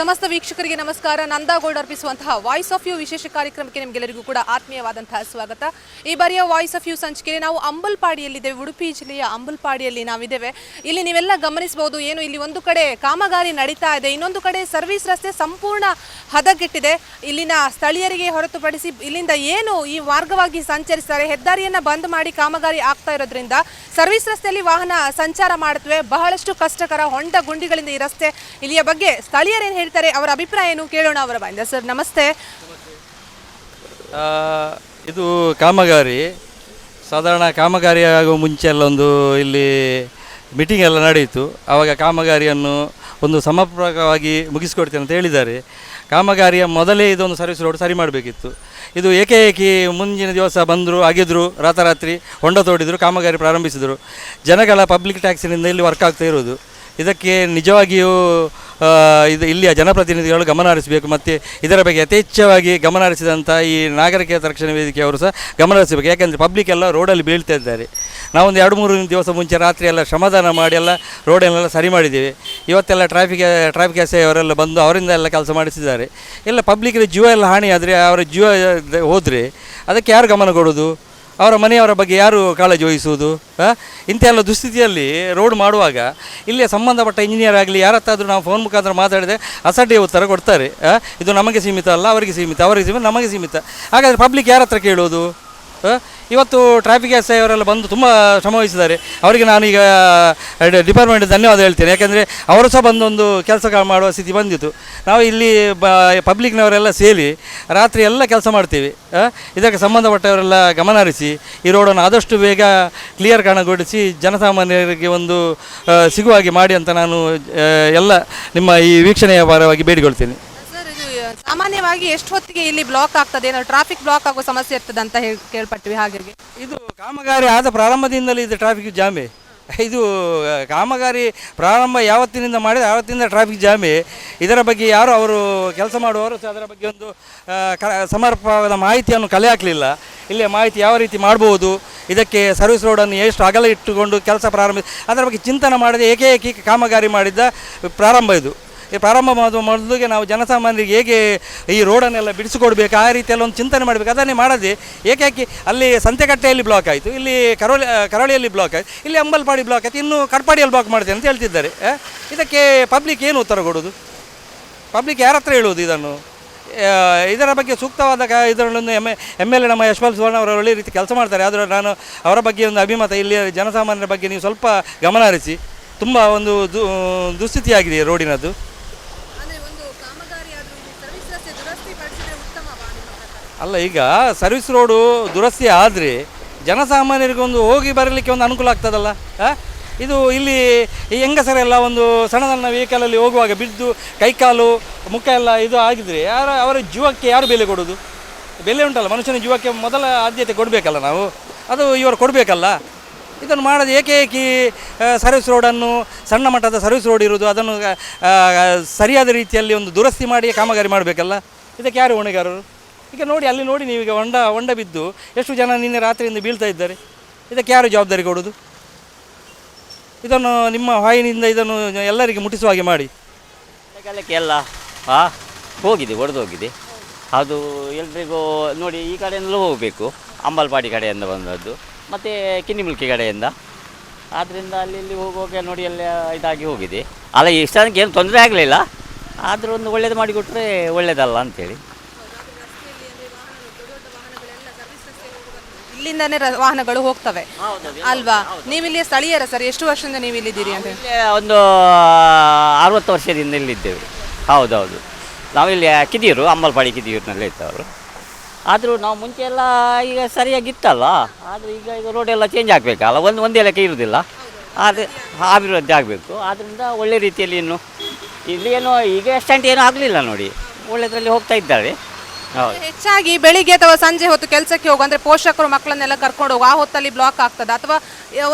ಸಮಸ್ತ ವೀಕ್ಷಕರಿಗೆ ನಮಸ್ಕಾರ. ನಂದಾಗೌಡ ಅರ್ಪಿಸುವಂತಹ ವಾಯ್ಸ್ ಆಫ್ ಯು ವಿಶೇಷ ಕಾರ್ಯಕ್ರಮಕ್ಕೆ ನಿಮಗೆಲ್ಲರಿಗೂ ಕೂಡ ಆತ್ಮೀಯವಾದಂತಹ ಸ್ವಾಗತ. ಈ ಬಾರಿಯ ವಾಯ್ಸ್ ಆಫ್ ಯು ಸಂಚಿಕೆಯಲ್ಲಿ ನಾವು ಅಂಬಲ್ಪಾಡಿಯಲ್ಲಿದ್ದೇವೆ. ಉಡುಪಿ ಜಿಲ್ಲೆಯ ಅಂಬಲ್ಪಾಡಿಯಲ್ಲಿ ನಾವಿದ್ದೇವೆ. ಇಲ್ಲಿ ನೀವೆಲ್ಲ ಗಮನಿಸಬಹುದು, ಏನು ಇಲ್ಲಿ ಒಂದು ಕಡೆ ಕಾಮಗಾರಿ ನಡೀತಾ ಇದೆ. ಇನ್ನೊಂದು ಕಡೆ ಸರ್ವಿಸ್ ರಸ್ತೆ ಸಂಪೂರ್ಣ ಹದಗೆಟ್ಟಿದೆ. ಇಲ್ಲಿನ ಸ್ಥಳೀಯರಿಗೆ ಹೊರತುಪಡಿಸಿ ಇಲ್ಲಿಂದ ಏನು ಈ ಮಾರ್ಗವಾಗಿ ಸಂಚರಿಸ್ತಾರೆ, ಹೆದ್ದಾರಿಯನ್ನ ಬಂದ್ ಮಾಡಿ ಕಾಮಗಾರಿ ಆಗ್ತಾ ಇರೋದ್ರಿಂದ ಸರ್ವಿಸ್ ರಸ್ತೆಯಲ್ಲಿ ವಾಹನ ಸಂಚಾರ ಮಾಡುತ್ತವೆ. ಬಹಳಷ್ಟು ಕಷ್ಟಕರ ಹೊಂಡ ಗುಂಡಿಗಳಿಂದ ಈ ರಸ್ತೆ ಇಲ್ಲಿಯ ಬಗ್ಗೆ ಸ್ಥಳೀಯರೇನು ಏನು ಹೇಳ್ತಾರೆ, ಅವರ ಅಭಿಪ್ರಾಯ ಏನು ಕೇಳೋಣ ಅವರ ಬಾಯಿಂದ. ಸರ್, ನಮಸ್ತೆ. ಇದು ಕಾಮಗಾರಿ. ಸಾಧಾರಣ ಕಾಮಗಾರಿ ಆಗುವ ಮುಂಚೆ ಎಲ್ಲ ಒಂದು ಇಲ್ಲಿ ಮೀಟಿಂಗ್ ಎಲ್ಲ ನಡೆಯಿತು. ಆವಾಗ ಕಾಮಗಾರಿಯನ್ನು ಒಂದು ಸಮರ್ಪಕವಾಗಿ ಮುಗಿಸಿಕೊಡ್ತೇನೆ ಅಂತ ಹೇಳಿದ್ದಾರೆ. ಕಾಮಗಾರಿಯ ಮೊದಲೇ ಇದೊಂದು ಸರ್ವಿಸ್ ರೋಡ್ ಸರಿ ಮಾಡಬೇಕಿತ್ತು. ಇದು ಏಕೇಕಿ ಮುಂದಿನ ದಿವಸ ಬಂದರು ಅಗೆದ್ರು ರಾತ್ರಾತ್ರಿ ಹೊಂಡ ತೋಡಿದ್ರು, ಕಾಮಗಾರಿ ಪ್ರಾರಂಭಿಸಿದರು. ಜನಗಳ ಪಬ್ಲಿಕ್ ಟ್ಯಾಕ್ಸಿನಿಂದ ಇಲ್ಲಿ ವರ್ಕ್ ಆಗ್ತಾ ಇರೋದು ಇದಕ್ಕೆ ನಿಜವಾಗಿಯೂ ಇದು ಇಲ್ಲಿಯ ಜನಪ್ರತಿನಿಧಿಗಳು ಗಮನ ಹರಿಸಬೇಕು ಮತ್ತು ಇದರ ಬಗ್ಗೆ ಯಥೇಚ್ಛವಾಗಿ ಗಮನ ಹರಿಸಿದಂಥ ಈ ನಾಗರಿಕ ರಕ್ಷಣಾ ವೇದಿಕೆಯವರು ಸಹ ಗಮನ ಹರಿಸಬೇಕು ಯಾಕೆಂದರೆ ಪಬ್ಲಿಕ್ ಎಲ್ಲ ರೋಡಲ್ಲಿ ಬೀಳ್ತಾ ಇದ್ದಾರೆ. ನಾವೊಂದು ಎರಡು ಮೂರು ದಿವಸ ಮುಂಚೆ ರಾತ್ರಿ ಎಲ್ಲ ಶ್ರಮದಾನ ಮಾಡಿ ಎಲ್ಲ ರೋಡನ್ನೆಲ್ಲ ಸರಿ ಮಾಡಿದ್ದೀವಿ. ಇವತ್ತೆಲ್ಲ ಟ್ರಾಫಿಕ್ ಟ್ರಾಫಿಕ್ ಎಸ್ ಅವರೆಲ್ಲ ಬಂದು ಅವರಿಂದ ಎಲ್ಲ ಕೆಲಸ ಮಾಡಿಸಿದ್ದಾರೆ. ಎಲ್ಲ ಪಬ್ಲಿಕ್ಗೆ ಜೀವ ಎಲ್ಲ ಹಾನಿಯಾದರೆ ಅವರ ಜೀವ ಹೋದರೆ ಅದಕ್ಕೆ ಯಾರು ಗಮನ ಕೊಡೋದು ಅವರ ಮನೆಯವರ ಬಗ್ಗೆ ಯಾರು ಕಾಳಜಿ ವಹಿಸುವುದು ಇಂಥ ಎಲ್ಲ ದುಸ್ಥಿತಿಯಲ್ಲಿ ರೋಡ್ ಮಾಡುವಾಗ ಇಲ್ಲಿಯ ಸಂಬಂಧಪಟ್ಟ ಇಂಜಿನಿಯರ್ ಆಗಲಿ ಯಾರತ್ತಾದರೂ ನಾವು ಫೋನ್ ಮುಖಾಂತರ ಮಾತಾಡಿದರೆ ಅಸಡ್ಡೆ ಉತ್ತರ ಕೊಡ್ತಾರೆ? ಇದು ನಮಗೆ ಸೀಮಿತ ಅಲ್ಲ, ಅವರಿಗೆ ಸೀಮಿತ ಅವರಿಗೆ ಸೀಮಿತ, ನಮಗೆ ಸೀಮಿತ ಹಾಗಾದರೆ ಪಬ್ಲಿಕ್ ಯಾರ ಹತ್ರ ಕೇಳೋದು? ಇವತ್ತು ಟ್ರಾಫಿಕ್ ಎಸ್ ಐ ಅವರೆಲ್ಲ ಬಂದು ತುಂಬ ಶ್ರಮ ವಹಿಸಿದ್ದಾರೆ. ಅವರಿಗೆ ನಾನೀಗ ಡಿಪಾರ್ಟ್ಮೆಂಟ್ ಧನ್ಯವಾದ ಹೇಳ್ತೇನೆ. ಯಾಕೆಂದರೆ ಅವರು ಸಹ ಬಂದೊಂದು ಕೆಲಸ ಮಾಡುವ ಸ್ಥಿತಿ ಬಂದಿತ್ತು. ನಾವು ಇಲ್ಲಿ, ಬ ಪಬ್ಲಿಕ್ನವರೆಲ್ಲ ಸೇರಿ ರಾತ್ರಿ ಎಲ್ಲ ಕೆಲಸ ಮಾಡ್ತೀವಿ. ಇದಕ್ಕೆ ಸಂಬಂಧಪಟ್ಟವರೆಲ್ಲ ಗಮನ ಹರಿಸಿ ಈ ರೋಡನ್ನು ಆದಷ್ಟು ಬೇಗ ಕ್ಲಿಯರ್ ಕಾರಣಗೊಳಿಸಿ ಜನಸಾಮಾನ್ಯರಿಗೆ ಒಂದು ಸಿಗುವ ಹಾಗೆ ಮಾಡಿ ಅಂತ ನಾನು ಎಲ್ಲ ನಿಮ್ಮ ಈ ವೀಕ್ಷಣೆಯ ಪರವಾಗಿ ಬೇಡಿಕೊಳ್ತೇನೆ. ಸಾಮಾನ್ಯವಾಗಿ ಎಷ್ಟು ಹೊತ್ತಿಗೆ ಇಲ್ಲಿ ಬ್ಲಾಕ್ ಆಗ್ತದೆ? ಏನಾದ್ರು ಟ್ರಾಫಿಕ್ ಬ್ಲಾಕ್ ಆಗೋ ಸಮಸ್ಯೆ ಇರ್ತದೆ ಅಂತ ಹೇಳಿ ಕೇಳ್ಪಟ್ವಿ ಹಾಗಾಗಿ ಇದು ಕಾಮಗಾರಿ ಆದ ಪ್ರಾರಂಭದಿಂದಲೇ ಇದು ಟ್ರಾಫಿಕ್ ಜಾಮೆ. ಇದು ಕಾಮಗಾರಿ ಪ್ರಾರಂಭ ಯಾವತ್ತಿನಿಂದ ಮಾಡಿದ ಯಾವತ್ತಿನಿಂದ ಟ್ರಾಫಿಕ್ ಜಾಮೆ. ಇದರ ಬಗ್ಗೆ ಯಾರು ಅವರು ಕೆಲಸ ಮಾಡುವವರು ಅದರ ಬಗ್ಗೆ ಒಂದು ಸಮರ್ಪಕವಾದ ಮಾಹಿತಿಯನ್ನು ಕಲೆ ಹಾಕಲಿಲ್ಲ. ಇಲ್ಲಿಯ ಮಾಹಿತಿ ಯಾವ ರೀತಿ ಮಾಡ್ಬೋದು, ಇದಕ್ಕೆ ಸರ್ವಿಸ್ ರೋಡನ್ನು ಎಷ್ಟು ಅಗಲ ಇಟ್ಟುಕೊಂಡು ಕೆಲಸ ಪ್ರಾರಂಭ, ಅದರ ಬಗ್ಗೆ ಚಿಂತನೆ ಮಾಡದೆ, ಏಕೈಕ ಕಾಮಗಾರಿ ಮಾಡಿದ್ದ ಪ್ರಾರಂಭ ಇದು. ಪ್ರಾರಂಭ ಮಾಡುವ ಮೊದಲಿಗೆ ನಾವು ಜನಸಾಮಾನ್ಯರಿಗೆ ಹೇಗೆ ಈ ರೋಡನ್ನೆಲ್ಲ ಬಿಡಿಸಿಕೊಡ್ಬೇಕು, ಆ ರೀತಿಯಲ್ಲಿ ಒಂದು ಚಿಂತನೆ ಮಾಡಬೇಕು, ಅದನ್ನೇ ಮಾಡದೆ ಏಕಾಕಿ ಅಲ್ಲಿ ಸಂತೆಕಟ್ಟೆಯಲ್ಲಿ ಬ್ಲಾಕ್ ಆಯಿತು, ಇಲ್ಲಿ ಕರೋಳಿ ಕರಾವಳಿಯಲ್ಲಿ ಬ್ಲಾಕ್ ಆಯಿತು, ಇಲ್ಲಿ ಅಂಬಲ್ಪಾಡಿ ಬ್ಲಾಕ್ ಆಯಿತು, ಇನ್ನು ಕಟ್ಪಾಡಿಯಲ್ಲಿ ಬ್ಲಾಕ್ ಮಾಡ್ತೇನೆ ಅಂತ ಹೇಳ್ತಿದ್ದಾರೆ. ಇದಕ್ಕೆ ಪಬ್ಲಿಕ್ ಏನು ಉತ್ತರ ಕೊಡೋದು? ಪಬ್ಲಿಕ್ ಯಾರ ಹತ್ರ ಹೇಳುವುದು ಇದನ್ನು? ಇದರ ಬಗ್ಗೆ ಸೂಕ್ತವಾದ ಕ, ಇದರಲ್ಲೊಂದು ಎಂ ಎಂ ಎಲ್ ಎ ನಮ್ಮ ಯಶ್ಪಾಲ್ ಸುವರ್ಣ ಅವರು ಒಳ್ಳೆ ರೀತಿ ಕೆಲಸ ಮಾಡ್ತಾರೆ, ಆದರೆ ನಾನು ಅವರ ಬಗ್ಗೆ ಒಂದು ಅಭಿಮತ, ಇಲ್ಲಿ ಜನಸಾಮಾನ್ಯರ ಬಗ್ಗೆ ನೀವು ಸ್ವಲ್ಪ ಗಮನ ಹರಿಸಿ, ತುಂಬ ಒಂದು ದುಸ್ಥಿತಿಯಾಗಿದೆ ಈ ರೋಡಿನದ್ದು ಅಂದ್ರೆ ಒಂದು ಕಾಮಗಾರಿ ಆದ್ರೂ ಸರ್ವಿಸ್ ರಸ್ತೆ ದುರಸ್ತಿ ಪಡಿಸಿದ್ರೆ ಉತ್ತಮವಾ ನಿಮ್ಮ ಪ್ರಕಾರ ಅಲ್ಲ, ಈಗ ಸರ್ವಿಸ್ ರೋಡು ದುರಸ್ತಿ ಆದರೆ ಜನಸಾಮಾನ್ಯರಿಗೆ ಒಂದು ಹೋಗಿ ಬರಲಿಕ್ಕೆ ಒಂದು ಅನುಕೂಲ ಆಗ್ತದಲ್ಲ? ಇದು ಇಲ್ಲಿ ಈ ಹೆಂಗಸರೆಲ್ಲ ಒಂದು ಸಣ್ಣ ಸಣ್ಣ ವೆಹಿಕಲಲ್ಲಿ ಹೋಗುವಾಗ ಬಿದ್ದು ಕೈಕಾಲು ಮುಖ ಎಲ್ಲ ಇದು ಆಗಿದ್ರೆ ಯಾರ, ಅವರ ಜೀವಕ್ಕೆ ಯಾರು ಬೆಲೆ ಕೊಡೋದು? ಬೆಲೆ ಉಂಟಲ್ಲ, ಮನುಷ್ಯನ ಜೀವಕ್ಕೆ ಮೊದಲ ಆದ್ಯತೆ ಕೊಡಬೇಕಲ್ಲ ನಾವು? ಅದು ಇವರು ಕೊಡಬೇಕಲ್ಲ? ಇದನ್ನು ಮಾಡೋದು ಏಕೇಕಿ ಸರ್ವಿಸ್ ರೋಡನ್ನು ಸಣ್ಣ ಮಟ್ಟದ ಸರ್ವಿಸ್ ರೋಡ್ ಇರೋದು ಅದನ್ನು ಸರಿಯಾದ ರೀತಿಯಲ್ಲಿ ಒಂದು ದುರಸ್ತಿ ಮಾಡಿ ಕಾಮಗಾರಿ ಮಾಡಬೇಕಲ್ಲ? ಇದಕ್ಕೆ ಯಾರು ಹೊಣೆಗಾರರು? ಈಗ ನೋಡಿ, ಅಲ್ಲಿ ನೋಡಿ ನೀವೀಗ ಹೊಂಡ ಹೊಂಡ ಬಿದ್ದು ಎಷ್ಟು ಜನ ನಿನ್ನೆ ರಾತ್ರಿಯಿಂದ ಬೀಳ್ತಾ ಇದ್ದಾರೆ? ಇದಕ್ಕೆ ಯಾರು ಜವಾಬ್ದಾರಿ ಕೊಡೋದು ಇದನ್ನು ನಿಮ್ಮ ವಾಹಿನಿಯಿಂದ ಇದನ್ನು ಎಲ್ಲರಿಗೆ ಮುಟ್ಟಿಸುವ ಹಾಗೆ ಮಾಡಿ. ಎಲ್ಲ ಹಾ ಹೋಗಿದೆ ಹೋಗಿದೆ ಅದು ಎಲ್ರಿಗೂ ನೋಡಿ, ಈ ಕಡೆಯಿಂದಲೂ ಹೋಗಬೇಕು. ಅಂಬಲ್ಪಾಡಿ ಕಡೆಯಿಂದ ಬಂದದ್ದು, ಮತ್ತು ಕಿನ್ನಿಮುಲ್ಕಿ ಕಡೆಯಿಂದ. ಆದ್ದರಿಂದ ಅಲ್ಲಿ ಇಲ್ಲಿ ಹೋಗುವಾಗ ನೋಡಿ, ಎಲ್ಲ ಇದಾಗಿ ಹೋಗಿದೆ. ಅಲ್ಲ ಇಷ್ಟಕ್ಕೆ ಏನು ತೊಂದರೆ ಆಗಲಿಲ್ಲ. ಆದರೂ ಒಂದು ಒಳ್ಳೇದು ಮಾಡಿಕೊಟ್ರೆ ಒಳ್ಳೇದಲ್ಲ ಅಂತೇಳಿ. ಇಲ್ಲಿಂದಾನೇ ರ- ವಾಹನಗಳು ಹೋಗ್ತವೆ. ಅಲ್ವಾ? ನೀವಿಲ್ಲಿ ಸ್ಥಳೀಯರ ಸರ್ ಎಷ್ಟು ವರ್ಷದಿಂದ ನೀವು ಇಲ್ಲಿದ್ದೀರಿ ಅಂತ? ಇಲ್ಲೇ ಒಂದು ಅರವತ್ತು ವರ್ಷದಿಂದ ಇಲ್ಲಿದ್ದೇವೆ. ಹೌದೌದು ನಾವಿಲ್ಲಿ ಕಿದಿಯೂರು ಅಂಬಲ್ಪಾಡಿ ಕಿದಿಯೂರಿನಲ್ಲಿ ಇದ್ದವರು. ಆದರೂ ನಾವು ಮುಂಚೆ ಎಲ್ಲ ಈಗ ಸರಿಯಾಗಿತ್ತಲ್ಲ? ಆದರೆ ಈಗ ಈಗ ರೋಡ್ ಎಲ್ಲ ಚೇಂಜ್ ಆಗಬೇಕಲ್ಲ ಒಂದು ಒಂದೇ ಲೆಕ್ಕ ಇರುವುದಿಲ್ಲ. ಆದರೆ ಅಭಿವೃದ್ಧಿ ಆಗಬೇಕು. ಆದ್ದರಿಂದ ಒಳ್ಳೆ ರೀತಿಯಲ್ಲಿ ಇನ್ನು ಇಲ್ಲಿ ಏನೋ ಈಗ ಎಷ್ಟಂಟು ಏನೂ ಆಗಲಿಲ್ಲ ನೋಡಿ. ಒಳ್ಳೆದರಲ್ಲಿ ಹೋಗ್ತಾ ಇದ್ದಾರೆ. ಹೆಚ್ಚಾಗಿ ಬೆಳಿಗ್ಗೆ ಅಥವಾ ಸಂಜೆ ಹೊತ್ತು ಕೆಲಸಕ್ಕೆ ಹೋಗು ಅಂದ್ರೆ ಪೋಷಕರು ಮಕ್ಕಳನ್ನೆಲ್ಲ ಕರ್ಕೊಂಡು ಹೋಗು ಆ ಹೊತ್ತಲ್ಲಿ ಬ್ಲಾಕ್ ಆಗ್ತದೆ? ಅಥವಾ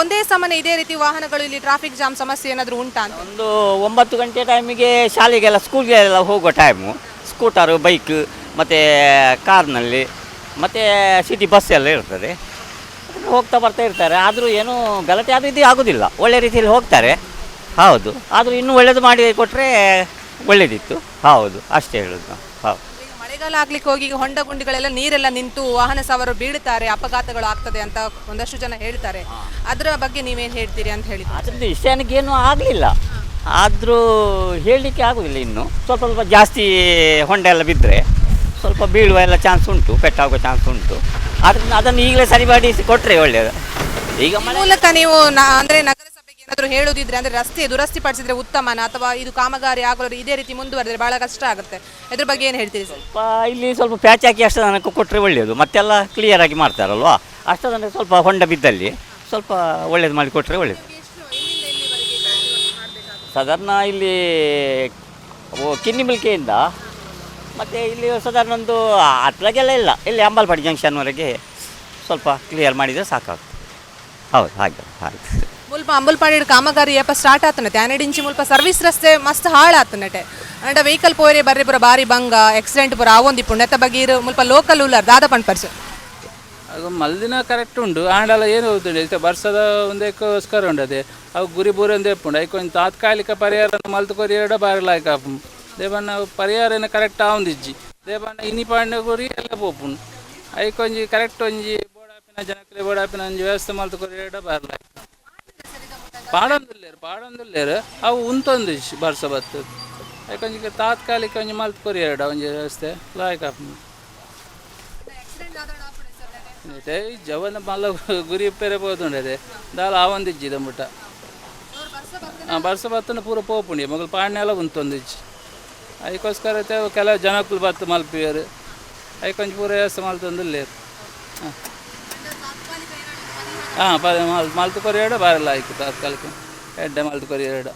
ಒಂದೇ ಸಮನೆ ಇದೇ ರೀತಿ ವಾಹನಗಳು ಇಲ್ಲಿ ಟ್ರಾಫಿಕ್ ಜಾಮ್ ಸಮಸ್ಯೆ ಏನಾದರೂ ಉಂಟಾ ಅಂತ? ಒಂದು ಒಂಬತ್ತು ಗಂಟೆ ಟೈಮಿಗೆ ಶಾಲೆಗೆಲ್ಲ ಸ್ಕೂಲ್ಗೆಲ್ಲ ಹೋಗೋ ಟೈಮು ಸ್ಕೂಟರು ಬೈಕ್ ಮತ್ತು ಕಾರ್ನಲ್ಲಿ ಮತ್ತು ಸಿಟಿ ಬಸ್ ಎಲ್ಲ ಇರ್ತದೆ. ಹೋಗ್ತಾ ಬರ್ತಾ ಇರ್ತಾರೆ. ಆದರೂ ಏನು ಗಲಾಟೆ ಅದು ಇದು ಆಗೋದಿಲ್ಲ. ಒಳ್ಳೆ ರೀತಿಯಲ್ಲಿ ಹೋಗ್ತಾರೆ. ಹೌದು. ಆದರೂ ಇನ್ನೂ ಒಳ್ಳೇದು ಮಾಡಿ ಕೊಟ್ಟರೆ ಒಳ್ಳೆಯದಿತ್ತು ಹೌದು. ಅಷ್ಟೇ ಹೇಳೋದು ಮಳೆಗಾಲ ಆಗ್ಲಿಕ್ಕೆ ಹೋಗಿ ಈಗ ಹೊಂಡ ಗುಂಡಿಗಳೆಲ್ಲ ನೀರೆಲ್ಲ ನಿಂತು ವಾಹನ ಸವಾರರು ಬೀಳ್ತಾರೆ ಅಪಘಾತಗಳು ಆಗ್ತದೆ ಅಂತ ಒಂದಷ್ಟು ಜನ ಹೇಳ್ತಾರೆ. ಅದರ ಬಗ್ಗೆ ನೀವೇನು ಹೇಳ್ತೀರಿ ಅಂತ ಹೇಳಿ ಅದರಿಂದ ಇಷ್ಟೇನಕ್ಕೇನು ಆಗಲಿಲ್ಲ. ಆದರೂ ಹೇಳಲಿಕ್ಕೆ ಆಗೋದಿಲ್ಲ ಇನ್ನು. ಸ್ವಲ್ಪ ಸ್ವಲ್ಪ ಜಾಸ್ತಿ ಹೊಂಡ ಎಲ್ಲ ಬಿದ್ದರೆ ಸ್ವಲ್ಪ ಬೀಳುವ ಎಲ್ಲ ಚಾನ್ಸ್ ಉಂಟು ಪೆಟ್ಟಾಗೋ ಚಾನ್ಸ್ ಉಂಟು. ಆದ್ರಿಂದ ಅದನ್ನು ಈಗಲೇ ಸರಿಪಡಿಸಿ ಕೊಟ್ಟರೆ ಒಳ್ಳೆಯದು ಈಗ ಮೂಲಕ ನೀವು ಅಂದರೆ ಏನಾದರೂ ಹೇಳೋದಿದ್ರೆ ಅಂದರೆ ರಸ್ತೆ ದುರಸ್ತಿ ಪಡಿಸಿದ್ರೆ ಉತ್ತಮನ ಅಥವಾ ಇದು ಕಾಮಗಾರಿ ಆಗಲು ಇದೇ ರೀತಿ ಮುಂದುವರೆದ್ರೆ ಬಹಳ ಕಷ್ಟ ಆಗುತ್ತೆ. ಇದ್ರ ಬಗ್ಗೆ ಏನು ಹೇಳ್ತೀರಿ ಸ್ವಲ್ಪ ಇಲ್ಲಿ ಸ್ವಲ್ಪ ಪ್ಯಾಚ್ ಹಾಕಿ ಅಷ್ಟು ನನಗೆ ಕೊಟ್ಟರೆ ಒಳ್ಳೆಯದು. ಮತ್ತೆಲ್ಲ ಕ್ಲಿಯರ್ ಆಗಿ ಮಾಡ್ತಾರಲ್ವಾ? ಅಷ್ಟು ಸ್ವಲ್ಪ ಹೊಂಡ ಬಿದ್ದಲ್ಲಿ ಸ್ವಲ್ಪ ಒಳ್ಳೇದು ಮಾಡಿ ಕೊಟ್ಟರೆ ಒಳ್ಳೆಯದು ಸಾಧಾರಣ ಇಲ್ಲಿ, ಓ, ಕಿನ್ನಿಮಿಲ್ಕೆಯಿಂದ ಮತ್ತು ಇಲ್ಲಿ ಸಾಧಾರಣ ಒಂದು ಅತ್ಲಾಗೆಲ್ಲ ಇಲ್ಲ. ಇಲ್ಲಿ ಅಂಬಲ್ಪಾಡಿ ಜಂಕ್ಷನ್ವರೆಗೆ ಸ್ವಲ್ಪ ಕ್ಲಿಯರ್ ಮಾಡಿದರೆ ಸಾಕಾಗುತ್ತೆ. ಹೌದು, ಹಾಗೆ ಹಾಗೆ. ಮುಲ್ಪ ಅಂಬಲ್ಪಾಡಿ ಕಾಮಗಾರಿ ಏಪ ಸ್ಟಾರ್ಟ್ ಆತನತೆ ಹನ್ನೆರಡು ಮುಲ್ಪ ಸರ್ವಿಸ್ ರಸ್ತೆ ಮಸ್ತ್ ಹಾಳಾತನಟೆ ಅಂಡ ವೆಹಿಕಲ್ ಪೋರೆ ಬರ್ರಿ ಪುರ ಬಾರಿ ಬಂಗ ಆಕ್ಸಿಡೆಂಟ್ ಪುರ ಆವೊಂದಿಪ್ಪು ನೆತ್ತ ಬಗ್ಗೆ ಇರು ಮುಲ್ಪ ಲೋಕಲ್ ಉಲ್ಲರ್ ದಾದ ಪಂಡ್ಪರ್ಸು ಅದು ಮಲ್ದಿನ ಕರೆಕ್ಟ್ ಉಂಡು. ಆಂಡಲ ಏನು ಇತ್ತೆ ವರ್ಷದ ಒಂದಕ್ಕೋಸ್ಕರ ಉಂಡದೆ. ಅವು ಗುರಿ ಬೂರಿ ಒಂದೇ ಉಂಡು ಐಕ್ ಒಂದು ತಾತ್ಕಾಲಿಕ ಪರಿಹಾರ ಮಲ್ತು ಕೊರಿಯಡ ಬಾರಲಾಯ್ಕ ದೇವಣ್ಣ ಪರಿಹಾರನ ಕರೆಕ್ಟ್ ಆವೊಂದಿಜ್ಜಿ ಇನಿ ಪಾಂಡ ಗುರಿ ಎಲ್ಲ ಪೋಪುಂಡು ಐಕ್ ಒಂಜಿ ಕರೆಕ್ಟ್ ಒಂಜಿ ಬೋಡಾಪಿನ ಜನಕ್ಕೆ ಬೋಡಾಪಿನ ಒಂಜಿ ವ್ಯವಸ್ಥೆ ಮಲ್ತು ಕೊರಿಯಡ ಬಾರಲಾಯ್ಕ ಪಾಡೊಂದುಲ್ಲೇರು ಪಾಡೊಂದುಲ್ಲೇರು ಅವು ಉಂತೊಂದು ಬರ್ಸ ಬತ್ತದು ಯಾಕಂಜ ತಾತ್ಕಾಲಿಕ ಒಂಜಿ ಮಲ್ತ್ ಕೊರಿಯರ್ಡ ಒಂಜಿ ವ್ಯವಸ್ಥೆ. ಲಾಯಕ್ ಆಪುಂಡು ಇತ್ತೆ ಜವನ ಮಲ್ಲ ಗುರಿ ಪೆರೆ ಪೋತುಂಡದೆ. ದಾಲ ಆವಂದಿಜ್ಜಿದ ಮುಟ. ಹಾಂ ಬರ್ಸ ಬತ್ತನ ಪೂರ ಪೋಪುಂಡಿ. ಮಗಲು ಪಾಡ್ನೆ ಎಲ್ಲ ಉಂತೊಂದಿಜ್ಜಿ ಅದಕ್ಕೋಸ್ಕರ ಕೆಲವು ಜನಕ್ಕೂ ಬತ್ತು ಮಲ್ಪಿಯರು. ಅದಕ್ಕೊಂಚು ಪೂರ ವ್ಯವಸ್ಥೆ ಮಲ್ತೊಂದುಲ್ಲೇರು ಹಾಂ. ಹಾಂ ಪ ಮಲ್ತು ಎರಡು ಬಾರಲ್ಲ ಆಯ್ತು ತಾತ್ಕಾಲಿಕ. ಎಡ್ಡೆ ಮಲ್ತು ಕೊರಿಯಾಡ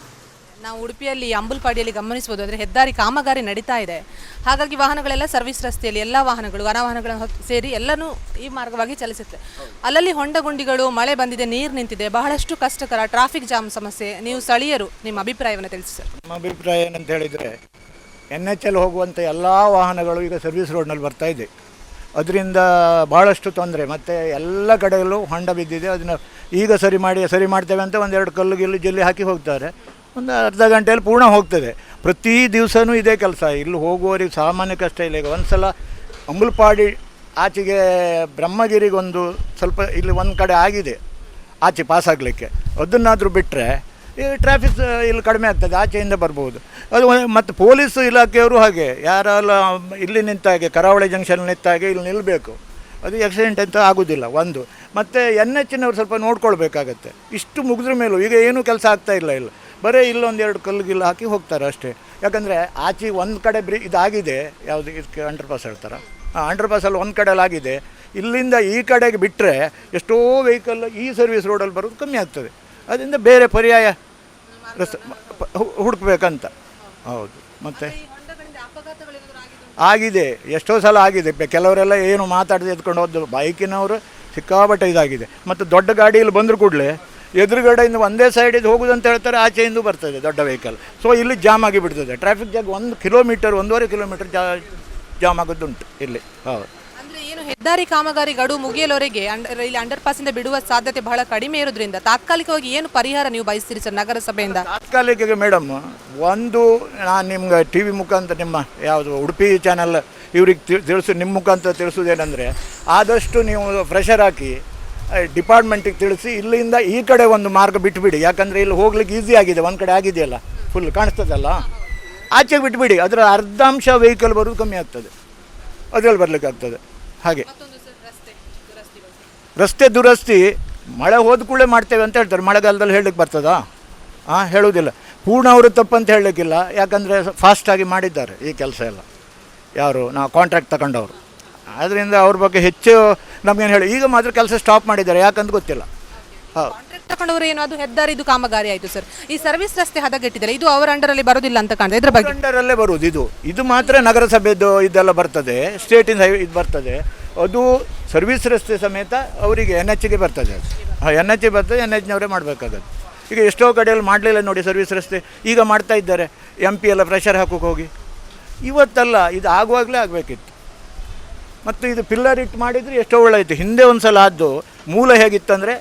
ನಾವು ಉಡುಪಿಯಲ್ಲಿ ಅಂಬುಲ್ಪಾಡಿಯಲ್ಲಿ ಗಮನಿಸಬಹುದು. ಅಂದರೆ ಹೆದ್ದಾರಿ ಕಾಮಗಾರಿ ನಡೀತಾ ಇದೆ. ಹಾಗಾಗಿ ವಾಹನಗಳೆಲ್ಲ ಸರ್ವಿಸ್ ರಸ್ತೆಯಲ್ಲಿ ಎಲ್ಲ ವಾಹನಗಳು ವಾಹನಗಳನ್ನು ಹೊತ್ತು ಸೇರಿ ಎಲ್ಲನೂ ಈ ಮಾರ್ಗವಾಗಿ ಚಲಿಸುತ್ತೆ. ಅಲ್ಲಲ್ಲಿ ಹೊಂಡ ಗುಂಡಿಗಳು ಮಳೆ ಬಂದಿದೆ ನೀರು ನಿಂತಿದೆ. ಬಹಳಷ್ಟು ಕಷ್ಟಕರ ಟ್ರಾಫಿಕ್ ಜಾಮ್ ಸಮಸ್ಯೆ ನೀವು ಸ್ಥಳೀಯರು ನಿಮ್ಮ ಅಭಿಪ್ರಾಯವನ್ನು ತಿಳಿಸಿ ಸರ್. ನಮ್ಮ ಅಭಿಪ್ರಾಯ ಏನಂತ ಹೇಳಿದರೆ ಎನ್ ಎಚ್ ಎಲ್ ಹೋಗುವಂಥ ಎಲ್ಲ ವಾಹನಗಳು ಈಗ ಸರ್ವಿಸ್ ರೋಡ್ನಲ್ಲಿ ಬರ್ತಾ ಇದೆ. ಅದರಿಂದ ಭಾಳಷ್ಟು ತೊಂದರೆ. ಮತ್ತು ಎಲ್ಲ ಕಡೆಯಲ್ಲೂ ಹೊಂಡ ಬಿದ್ದಿದೆ. ಅದನ್ನು ಈಗ ಸರಿ ಮಾಡಿ, ಸರಿ ಮಾಡ್ತೇವೆ ಅಂತ ಒಂದೆರಡು ಕಲ್ಲು ಗಿಲ್ಲು ಜಲ್ಲಿ ಹಾಕಿ ಹೋಗ್ತಾರೆ. ಒಂದು ಅರ್ಧ ಗಂಟೆಯಲ್ಲಿ ಪೂರ್ಣ ಹೋಗ್ತದೆ. ಪ್ರತಿ ದಿವಸವೂ ಇದೇ ಕೆಲಸ. ಇಲ್ಲಿ ಹೋಗುವವರಿಗೆ ಸಾಮಾನ್ಯ ಕಷ್ಟ ಇಲ್ಲ. ಈಗ ಒಂದು ಸಲ ಅಂಬುಲ್ಪಾಡಿ ಆಚೆಗೆ ಬ್ರಹ್ಮಗಿರಿಗೊಂದು ಸ್ವಲ್ಪ ಇಲ್ಲಿ ಒಂದು ಕಡೆ ಆಗಿದೆ. ಆಚೆ ಪಾಸ್ ಆಗಲಿಕ್ಕೆ ಅದನ್ನಾದರೂ ಬಿಟ್ಟರೆ ಈ ಟ್ರಾಫಿಕ್ ಇಲ್ಲಿ ಕಡಿಮೆ ಆಗ್ತದೆ, ಆಚೆಯಿಂದ ಬರ್ಬೋದು. ಅದು ಮತ್ತು ಪೊಲೀಸ್ ಇಲಾಖೆಯವರು ಹಾಗೆ, ಯಾರೆಲ್ಲ ಇಲ್ಲಿ ನಿಂತ ಹಾಗೆ, ಕರಾವಳಿ ಜಂಕ್ಷನ್ ನಿಂತ ಹಾಗೆ ಇಲ್ಲಿ ನಿಲ್ಲಬೇಕು ಅದು ಆಕ್ಸಿಡೆಂಟ್ ಅಂತ ಆಗೋದಿಲ್ಲ, ಒಂದು. ಮತ್ತು ಎನ್ ಎಚ್ನವ್ರು ಸ್ವಲ್ಪ ನೋಡ್ಕೊಳ್ಬೇಕಾಗತ್ತೆ. ಇಷ್ಟು ಮುಗಿದ್ರ ಮೇಲೂ, ಈಗ ಏನೂ ಕೆಲಸ ಆಗ್ತಾ ಇಲ್ಲ ಇಲ್ಲ. ಬರೀ ಇಲ್ಲೊಂದೆರಡು ಕಲ್ಲು ಗಿಲ್ಲು ಹಾಕಿ ಹೋಗ್ತಾರೆ ಅಷ್ಟೇ. ಯಾಕಂದರೆ ಆಚೆ ಒಂದು ಕಡೆ ಬ್ರಿ, ಇದಾಗಿದೆ, ಯಾವುದು ಇದಕ್ಕೆ ಅಂಡರ್ ಪಾಸ್ ಹೇಳ್ತಾರೆ? ಹಾಂ ಅಂಡರ್ ಪಾಸಲ್ಲಿ ಒಂದು ಕಡೆಯಲ್ಲಿ ಆಗಿದೆ. ಇಲ್ಲಿಂದ ಈ ಕಡೆಗೆ ಬಿಟ್ಟರೆ ಎಷ್ಟೋ ವೆಹಿಕಲ್ ಈ ಸರ್ವಿಸ್ ರೋಡಲ್ಲಿ ಬರೋದು ಕಮ್ಮಿ ಆಗ್ತದೆ. ಅದರಿಂದ ಬೇರೆ ಪರ್ಯಾಯ ರಸ್ತೆ ಹುಡುಕ್ಬೇಕಂತ. ಹೌದು. ಮತ್ತು? ಆಗಿದೆ. ಎಷ್ಟೋ ಸಲ ಆಗಿದೆ. ಕೆಲವರೆಲ್ಲ ಏನು ಮಾತಾಡದೆ ಎತ್ಕೊಂಡು ಹೋದ್ರು ಬೈಕಿನವರು ಸಿಕ್ಕಾಬಟ್ಟೆ ಇದಾಗಿದೆ. ಮತ್ತು ದೊಡ್ಡ ಗಾಡಿಯಲ್ಲಿ ಬಂದರೂ ಕೂಡಲೇ ಎದುರುಗಡೆಯಿಂದ ಒಂದೇ ಸೈಡಿಗೆ ಹೋಗುದಂತ ಹೇಳ್ತಾರೆ ಆಚೆಯಿಂದ ಬರ್ತದೆ ದೊಡ್ಡ ವೆಹಿಕಲ್ ಸೊ ಇಲ್ಲಿ ಜಾಮ್ ಆಗಿಬಿಡ್ತದೆ ಟ್ರಾಫಿಕ್ ಜಾಗ ಒಂದು ಕಿಲೋಮೀಟರ್ ಒಂದೂವರೆ ಕಿಲೋಮೀಟರ್ ಜಾ ಜಾಮ್ ಆಗೋದುಂಟು ಇಲ್ಲಿ. ಹೌದು. ಏನು ಹೆದ್ದಾರಿ ಕಾಮಗಾರಿ ಗಡು ಮುಗಿಯಲವರೆಗೆ ಅಂಡರ್ ಇಲ್ಲಿ ಅಂಡರ್ ಇಂದ ಬಿಡುವ ಸಾಧ್ಯತೆ ಬಹಳ ಕಡಿಮೆ ಇರೋದ್ರಿಂದ ತಾತ್ಕಾಲಿಕವಾಗಿ ಏನು ಪರಿಹಾರ ನೀವು ಬಯಸ್ತೀರಿ ಸರ್ ನಗರಸಭೆಯಿಂದ? ತಾತ್ಕಾಲಿಕ ಮೇಡಮ್ ಒಂದು ನಾನು ನಿಮ್ಗೆ ಟಿ ವಿ ಮುಖಾಂತರ ನಿಮ್ಮ ಯಾವುದು ಉಡುಪಿ ಚಾನಲ್ ಇವ್ರಿಗೆ ತಿಳಿಸು ನಿಮ್ಮ ಮುಖಾಂತರ ತಿಳಿಸೋದೇನೆಂದರೆ ಆದಷ್ಟು ನೀವು ಪ್ರೆಷರ್ ಹಾಕಿ ಡಿಪಾರ್ಟ್ಮೆಂಟಿಗೆ ತಿಳಿಸಿ, ಇಲ್ಲಿಂದ ಈ ಕಡೆ ಒಂದು ಮಾರ್ಗ ಬಿಟ್ಬಿಡಿ. ಯಾಕಂದರೆ ಇಲ್ಲಿ ಹೋಗ್ಲಿಕ್ಕೆ ಈಸಿ ಆಗಿದೆ, ಒಂದು ಕಡೆ ಆಗಿದೆಯಲ್ಲ ಫುಲ್ ಕಾಣಿಸ್ತದಲ್ಲ? ಆಚೆಗೆ ಬಿಟ್ಬಿಡಿ, ಅದರ ಅರ್ಧಾಂಶ ವೆಹಿಕಲ್ ಬರೋದು ಕಮ್ಮಿ ಆಗ್ತದೆ. ಅದರಲ್ಲಿ ಬರ್ಲಿಕ್ಕೆ ಆಗ್ತದೆ ಹಾಗೆ. ರಸ್ತೆ ದುರಸ್ತಿ ಮಳೆ ಹೋದ ಕೂಡಲೇ ಮಾಡ್ತೇವೆ ಅಂತ ಹೇಳ್ತಾರೆ. ಮಳೆಗಾಲದಲ್ಲಿ ಹೇಳಲಿಕ್ಕೆ ಬರ್ತದಾ? ಹಾಂ ಹೇಳುವುದಿಲ್ಲ. ಪೂರ್ಣ ಅವರು ತಪ್ಪಂತ ಹೇಳಲಿಕ್ಕಿಲ್ಲ. ಯಾಕಂದರೆ ಫಾಸ್ಟಾಗಿ ಮಾಡಿದ್ದಾರೆ ಈ ಕೆಲಸ ಎಲ್ಲ. ಯಾರು? ನಾವು ಕಾಂಟ್ರಾಕ್ಟ್ ತಗೊಂಡವರು. ಆದ್ದರಿಂದ ಅವ್ರ ಬಗ್ಗೆ ಹೆಚ್ಚು ನಮಗೇನು ಹೇಳಿ ಈಗ ಮಾತ್ರ ಕೆಲಸ ಸ್ಟಾಪ್ ಮಾಡಿದ್ದಾರೆ. ಯಾಕಂತ ಗೊತ್ತಿಲ್ಲ. ಹೌದು. ತಗೊಂಡವರು ಏನು? ಅದು ಹೆದ್ದಾರಿದು ಕಾಮಗಾರಿ ಆಯಿತು ಸರ್. ಈ ಸರ್ವಿಸ್ ರಸ್ತೆ ಹದಗೆಟ್ಟಿದ್ದಾರೆ. ಇದು ಅವರ ಅಂಡರಲ್ಲಿ ಬರೋದಿಲ್ಲ ಅಂತ ಕಾಣ್ತದೆ ಇದ್ರ ಬಗ್ಗೆ. ಅಂಡರಲ್ಲೇ ಬರುವುದು ಇದು. ಇದು ಮಾತ್ರ ನಗರಸಭೆದು ಇದೆಲ್ಲ ಬರ್ತದೆ. ಸ್ಟೇಟಿಂದ ಇದು ಬರ್ತದೆ. ಅದು ಸರ್ವಿಸ್ ರಸ್ತೆ ಸಮೇತ ಅವರಿಗೆ ಎನ್ ಎಚ್ಗೆ ಬರ್ತದೆ ಹಾಂ ಎನ್ ಎಚ್ ಬರ್ತದೆ ಎನ್ ಎಚ್ನವರೇ ಮಾಡಬೇಕಾಗದು. ಈಗ ಎಷ್ಟೋ ಕಡೆಯಲ್ಲಿ ಮಾಡಲಿಲ್ಲ ನೋಡಿ ಸರ್ವಿಸ್ ರಸ್ತೆ. ಈಗ ಮಾಡ್ತಾ ಇದ್ದಾರೆ. ಎಂ ಪಿ ಎಲ್ಲ ಪ್ರೆಷರ್ ಹಾಕೋಕೆ ಹೋಗಿ. ಇವತ್ತಲ್ಲ, ಇದು ಆಗುವಾಗಲೇ ಆಗಬೇಕಿತ್ತು. ಮತ್ತು ಇದು ಪಿಲ್ಲರ್ ಇಟ್ಟು ಮಾಡಿದರೆ ಎಷ್ಟೋ ಒಳ್ಳೆಯಿತ್ತು ಹಿಂದೆ ಒಂದು ಸಲ ಆದ್ದು. ಮೂಲ ಹೇಗಿತ್ತಂದರೆ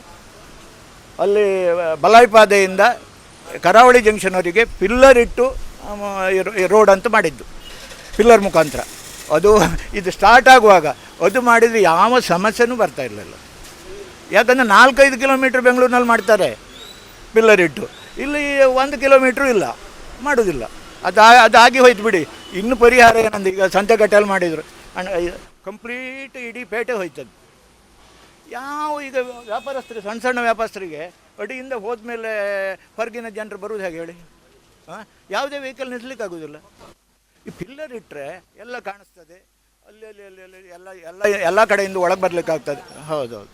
ಅಲ್ಲಿ ಬಲಾಯಿಪಾದೆಯಿಂದ ಕರಾವಳಿ ಜಂಕ್ಷನ್ವರೆಗೆ ಪಿಲ್ಲರ್ ಇಟ್ಟು ರೋಡ್ ಅಂತ ಮಾಡಿದ್ದು. ಪಿಲ್ಲರ್ ಮುಖಾಂತರ. ಅದು ಇದು ಸ್ಟಾರ್ಟ್ ಆಗುವಾಗ ಅದು ಮಾಡಿದರೆ ಯಾವ ಸಮಸ್ಯೆನೂ ಬರ್ತಾ ಇರಲಿಲ್ಲ. ಯಾಕಂದರೆ ನಾಲ್ಕೈದು ಕಿಲೋಮೀಟ್ರ್ ಬೆಂಗಳೂರಿನಲ್ಲಿ ಮಾಡ್ತಾರೆ ಪಿಲ್ಲರ್ ಇಟ್ಟು ಇಲ್ಲಿ ಒಂದು ಕಿಲೋಮೀಟ್ರು ಇಲ್ಲ, ಮಾಡೋದಿಲ್ಲ. ಅದು ಆಗಿ ಹೋಯ್ತು ಬಿಡಿ. ಇನ್ನು ಪರಿಹಾರ ಏನಂದ್ರೆ ಈಗ ಸಂತೆಗಟ್ಟೆಯಲ್ಲಿ ಮಾಡಿದರು. ಕಂಪ್ಲೀಟ್ ಇಡೀ ಪೇಟೆ ಹೋಯ್ತದು ಯಾವ ಈಗ ವ್ಯಾಪಾರಸ್ಥರಿಗೆ ಸಣ್ಣ ಸಣ್ಣ ವ್ಯಾಪಾರಸ್ಥರಿಗೆ ಅಡಿಯಿಂದ ಹೋದ್ಮೇಲೆ ಹೊರಗಿನ ಜನರು ಬರುವುದು ಹೇಗೆ ಹೇಳಿ? ಹಾಂ ಯಾವುದೇ ವೆಹಿಕಲ್ ನಿಲ್ಲಿಕ್ಕಾಗೋದಿಲ್ಲ ಈ ಪಿಲ್ಲರ್ ಇಟ್ಟರೆ ಎಲ್ಲ ಕಾಣಿಸ್ತದೆ. ಅಲ್ಲಿ ಅಲ್ಲಿ ಅಲ್ಲಿ ಎಲ್ಲ ಎಲ್ಲ ಎಲ್ಲ ಕಡೆಯಿಂದ ಒಳಗೆ ಬರಲಿಕ್ಕಾಗ್ತದೆ. ಹೌದೌದು